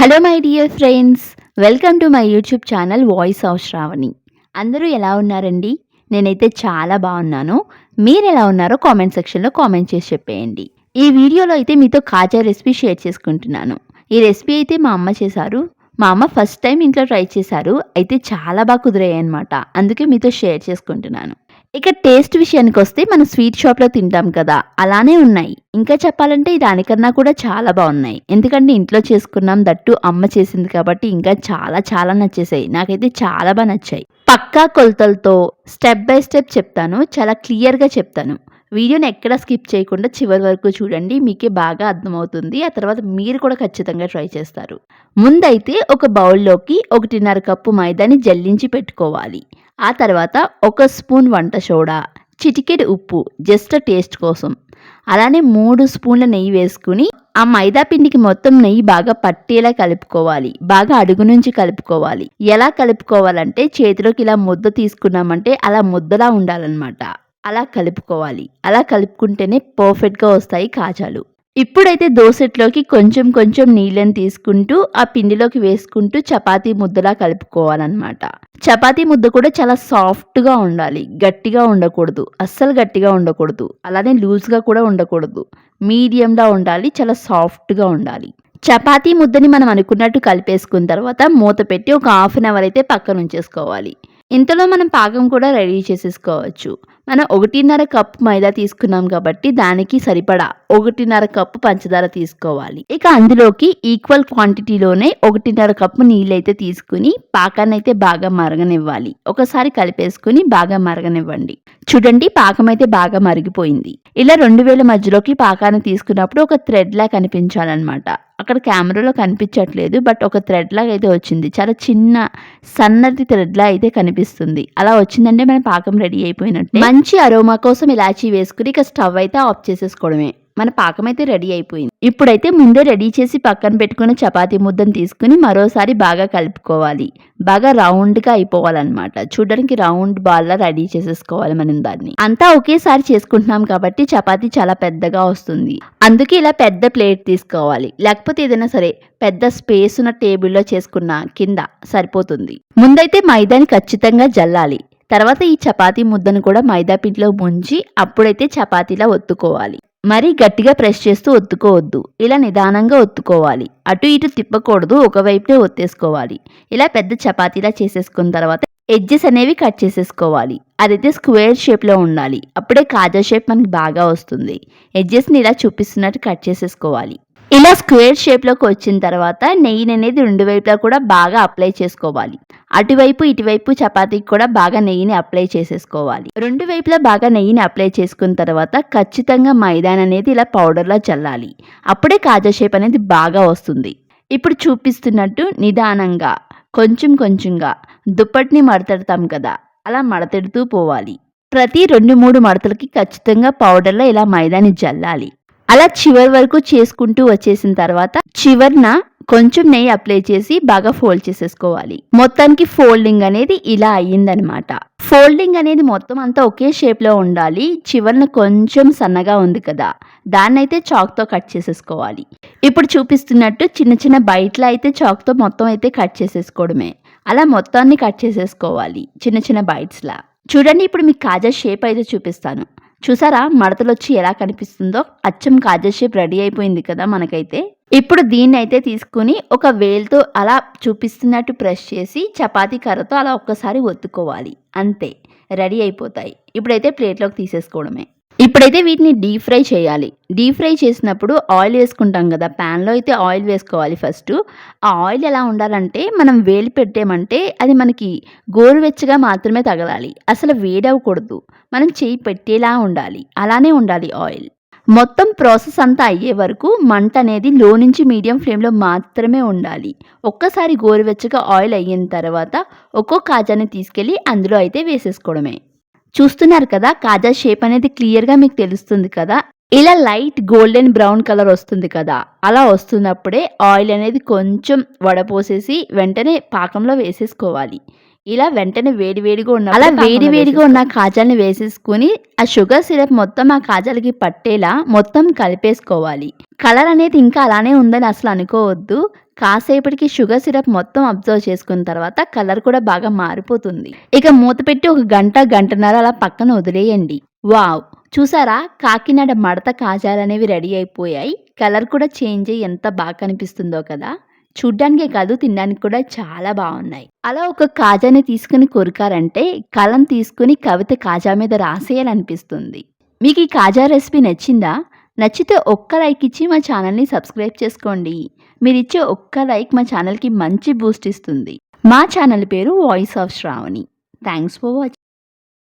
Hello my dear friends welcome to my YouTube channel voice of Shravani అందరూ ఎలా ఉన్నారండి? నేనైతే చాలా బాగున్నాను. మీరు ఎలా ఉన్నారో కామెంట్ సెక్షన్లో కామెంట్ చేసి చెప్పేయండి. ఈ వీడియోలో అయితే మీతో కాజా రెసిపీ షేర్ చేసుకుంటున్నాను. ఈ రెసిపీ అయితే మా అమ్మ చేశారు. మా అమ్మ ఫస్ట్ టైం ఇంట్లో ట్రై చేశారు. అయితే చాలా బాగా కుదిరాయి అనమాట అందుకే మీతో షేర్ చేసుకుంటున్నాను. ఇక టేస్ట్ విషయానికి వస్తే మనం స్వీట్ షాప్లో తింటాం కదా అలానే ఉన్నాయి. ఇంకా చెప్పాలంటే దానికన్నా కూడా చాలా బాగున్నాయి. ఎందుకంటే ఇంట్లో చేసుకున్నాం దట్టు అమ్మ చేసింది కాబట్టి ఇంకా చాలా చాలా నచ్చేసాయి. నాకైతే చాలా బాగా నచ్చాయి. పక్కా కొలతలతో స్టెప్ బై స్టెప్ చెప్తాను. చాలా క్లియర్గా చెప్తాను. వీడియోని ఎక్కడ స్కిప్ చేయకుండా చివరి వరకు చూడండి. మీకే బాగా అర్థమవుతుంది. ఆ తర్వాత మీరు కూడా ఖచ్చితంగా ట్రై చేస్తారు. ముందైతే ఒక బౌల్లోకి ఒకటిన్నర కప్పు మైదాని జల్లించి పెట్టుకోవాలి. ఆ తర్వాత ఒక స్పూన్ వంట సోడా చిటికెడు ఉప్పు జస్ట్ టేస్ట్ కోసం. అలానే మూడు స్పూన్ల నెయ్యి వేసుకుని ఆ మైదా పిండికి మొత్తం నెయ్యి బాగా పట్టేలా కలుపుకోవాలి. బాగా అడుగు నుంచి కలుపుకోవాలి. ఎలా కలుపుకోవాలంటే చేతిలోకి ఇలా ముద్ద తీసుకున్నామంటే అలా ముద్దలా ఉండాలన్నమాట. అలా కలుపుకోవాలి. అలా కలుపుకుంటేనే పర్ఫెక్ట్గా వస్తాయి కాజాలు. ఇప్పుడైతే దోసెట్లోకి కొంచెం కొంచెం నీళ్ళని తీసుకుంటూ ఆ పిండిలోకి వేసుకుంటూ చపాతీ ముద్దలా కలుపుకోవాలన్నమాట. చపాతీ ముద్ద కూడా చాలా సాఫ్ట్గా ఉండాలి. గట్టిగా ఉండకూడదు. అస్సలు గట్టిగా ఉండకూడదు. అలానే లూజ్గా కూడా ఉండకూడదు. మీడియంలా ఉండాలి. చాలా సాఫ్ట్గా ఉండాలి. చపాతీ ముద్దని మనం అనుకున్నట్టు కలిపేసుకున్న తర్వాత మూత పెట్టి ఒక హాఫ్ అన్ అవర్ అయితే పక్కన ఉంచేసుకోవాలి ఇంతలో మనం పాకం కూడా రెడీ చేసేసుకోవచ్చు. మనం ఒకటిన్నర కప్పు మైదా తీసుకున్నాం కాబట్టి దానికి సరిపడా ఒకటిన్నర కప్పు పంచదార తీసుకోవాలి. ఇక అందులోకి ఈక్వల్ క్వాంటిటీలోనే ఒకటిన్నర కప్పు నీళ్ళైతే తీసుకుని పాకాన్ని అయితే బాగా మరగనివ్వాలి. ఒకసారి కలిపేసుకుని బాగా మరగనివ్వండి. చూడండి పాకం అయితే బాగా మరిగిపోయింది. ఇలా రెండు వేల మధ్యలోకి పాకాన్ని తీసుకున్నప్పుడు ఒక థ్రెడ్ లా కనిపించాలన్నమాట. అక్కడ కెమెరాలో కనిపించట్లేదు బట్ ఒక థ్రెడ్ లాగా అయితే వచ్చింది. చాలా చిన్న సన్నటి థ్రెడ్ లా అయితే కనిపిస్తుంది. అలా వచ్చిందంటే మన పాకం రెడీ అయిపోయినట్టు. మంచి అరోమా కోసం ఇలాచీ వేసుకుని ఇక స్టవ్ అయితే ఆఫ్ చేసేసుకోవడమే. మన పాకం అయితే రెడీ అయిపోయింది. ఇప్పుడైతే ముందే రెడీ చేసి పక్కన పెట్టుకున్న చపాతీ ముద్దను తీసుకుని మరోసారి బాగా కలుపుకోవాలి. బాగా రౌండ్గా అయిపోవాలన్నమాట. చూడడానికి రౌండ్ బాల్లా రెడీ చేసేసుకోవాలి మనం దాన్ని. అంతా ఒకేసారి చేసుకుంటున్నాం కాబట్టి చపాతీ చాలా పెద్దగా వస్తుంది. అందుకే ఇలా పెద్ద ప్లేట్ తీసుకోవాలి. లేకపోతే ఏదైనా సరే పెద్ద స్పేస్ ఉన్న టేబుల్లో చేసుకున్న కింద సరిపోతుంది. ముందైతే మైదాని ఖచ్చితంగా జల్లాలి. తర్వాత ఈ చపాతీ ముద్దను కూడా మైదా పిండిలో ముంచి అప్పుడైతే చపాతీలా ఒత్తుకోవాలి. మరీ గట్టిగా ప్రెస్ చేస్తూ ఒత్తుకోవద్దు. ఇలా నిదానంగా ఒత్తుకోవాలి. అటు ఇటు తిప్పకూడదు. ఒకవైపునే ఒత్తేసుకోవాలి. ఇలా పెద్ద చపాతీలా చేసేసుకున్న తర్వాత ఎడ్జెస్ అనేవి కట్ చేసేసుకోవాలి. అదైతే స్క్వేర్ షేప్లో ఉండాలి. అప్పుడే కాజా షేప్ మనకి బాగా వస్తుంది. ఎడ్జెస్ని ఇలా చూపిస్తున్నట్టు కట్ చేసేసుకోవాలి. ఇలా స్క్వేర్ షేప్లోకి వచ్చిన తర్వాత నెయ్యిని అనేది రెండు వైపులా కూడా బాగా అప్లై చేసుకోవాలి. అటువైపు ఇటువైపు చపాతీకి కూడా బాగా నెయ్యిని అప్లై చేసేసుకోవాలి. రెండు వైపులా బాగా నెయ్యిని అప్లై చేసుకున్న తర్వాత ఖచ్చితంగా మైదాన్ అనేది ఇలా పౌడర్లా చల్లాలి. అప్పుడే కాజా షేప్ అనేది బాగా వస్తుంది. ఇప్పుడు చూపిస్తున్నట్టు నిదానంగా కొంచెం కొంచెంగా దుప్పటిని మడతెడతాం కదా అలా మడతెడుతూ పోవాలి. ప్రతి రెండు మూడు మడతలకి ఖచ్చితంగా పౌడర్లో ఇలా మైదాని జల్లాలి అలా చివరి వరకు చేసుకుంటూ వచ్చేసిన తర్వాత చివరిన కొంచెం నెయ్యి అప్లై చేసి బాగా ఫోల్డ్ చేసేసుకోవాలి. మొత్తానికి ఫోల్డింగ్ అనేది ఇలా అయ్యిందనమాట ఫోల్డింగ్ అనేది మొత్తం అంతా ఒకే షేప్లో ఉండాలి. చివరిన కొంచెం సన్నగా ఉంది కదా. దాన్ని అయితే చాక్తో కట్ చేసేసుకోవాలి. ఇప్పుడు చూపిస్తున్నట్టు చిన్న చిన్న బయటలో అయితే చాక్తో మొత్తం అయితే కట్ చేసేసుకోవడమే. అలా మొత్తాన్ని కట్ చేసేసుకోవాలి. చిన్న చిన్న బైట్స్లా చూడండి ఇప్పుడు మీకు కాజా షేప్ అయితే చూపిస్తాను. చూసారా? మడతలు వచ్చి ఎలా కనిపిస్తుందో? అచ్చం కాజా షేప్ రెడీ అయిపోయింది కదా మనకైతే. ఇప్పుడు దీన్ని అయితే తీసుకుని ఒక వేల్తో అలా చూపిస్తున్నట్టు ప్రెస్ చేసి చపాతీ కర్రతో అలా ఒక్కసారి ఒత్తుకోవాలి. అంతే. రెడీ అయిపోతాయి. ఇప్పుడైతే ప్లేట్లోకి తీసేసుకోవడమే. ఇప్పుడైతే వీటిని డీప్ ఫ్రై చేయాలి. డీప్ ఫ్రై చేసినప్పుడు ఆయిల్ వేసుకుంటాం కదా ప్యాన్లో అయితే ఆయిల్ వేసుకోవాలి ఫస్ట్. ఆ ఆయిల్ ఎలా ఉండాలంటే మనం వేలి పెట్టామంటే అది మనకి గోరువెచ్చగా మాత్రమే తగలాలి. అసలు వేడవకూడదు మనం చేయి పెట్టేలా ఉండాలి. అలానే ఉండాలి ఆయిల్. మొత్తం ప్రాసెస్ అంతా అయ్యే వరకు మంట అనేది లో నుంచి మీడియం ఫ్లేమ్లో మాత్రమే ఉండాలి. ఒక్కసారి గోరువెచ్చగా ఆయిల్ అయిన తర్వాత ఒక్కో కాజాని తీసుకెళ్ళి అందులో అయితే వేసేసుకోవడమే. చూస్తున్నారు కదా కాజా షేప్ అనేది క్లియర్గా మీకు తెలుస్తుంది కదా. ఇలా లైట్ గోల్డెన్ బ్రౌన్ కలర్ వస్తుంది కదా అలా వస్తున్నప్పుడే ఆయిల్ అనేది కొంచెం వడపోసేసి వెంటనే పాకంలో వేసేసుకోవాలి. ఇలా వెంటనే వేడి వేడిగా ఉన్న అలా వేడి వేడిగా ఉన్న కాజాలని వేసేసుకుని ఆ షుగర్ సిరప్ మొత్తం ఆ కాజాలకి పట్టేలా మొత్తం కలిపేసుకోవాలి. కలర్ అనేది ఇంకా అలానే ఉందని అసలు అనుకోవద్దు. కాసేపటికి షుగర్ సిరప్ మొత్తం అబ్జర్వ్ చేసుకున్న తర్వాత కలర్ కూడా బాగా మారిపోతుంది. ఇక మూత పెట్టి ఒక గంట గంటన్నర అలా పక్కన వదిలేయండి. వావ్! చూసారా? కాకినాడ మడత కాజాలనేవి రెడీ అయిపోయాయి. కలర్ కూడా చేంజ్ అయ్యి ఎంత బాగా కనిపిస్తుందో కదా? చూడ్డానికే కాదు తినడానికి కూడా చాలా బాగున్నాయి. అలా ఒక కాజాని తీసుకుని కొరికారంటే కలం తీసుకుని కవిత కాజా మీద రాసేయాలనిపిస్తుంది. మీకు ఈ కాజా రెసిపీ నచ్చిందా? నచ్చితే ఒక్క లైక్ ఇచ్చి మా ఛానల్ని సబ్స్క్రైబ్ చేసుకోండి. మీరు ఇచ్చే ఒక్క లైక్ మా ఛానల్కి మంచి బూస్ట్ ఇస్తుంది. మా ఛానల్ పేరు voice of Shravani. Thanks for watching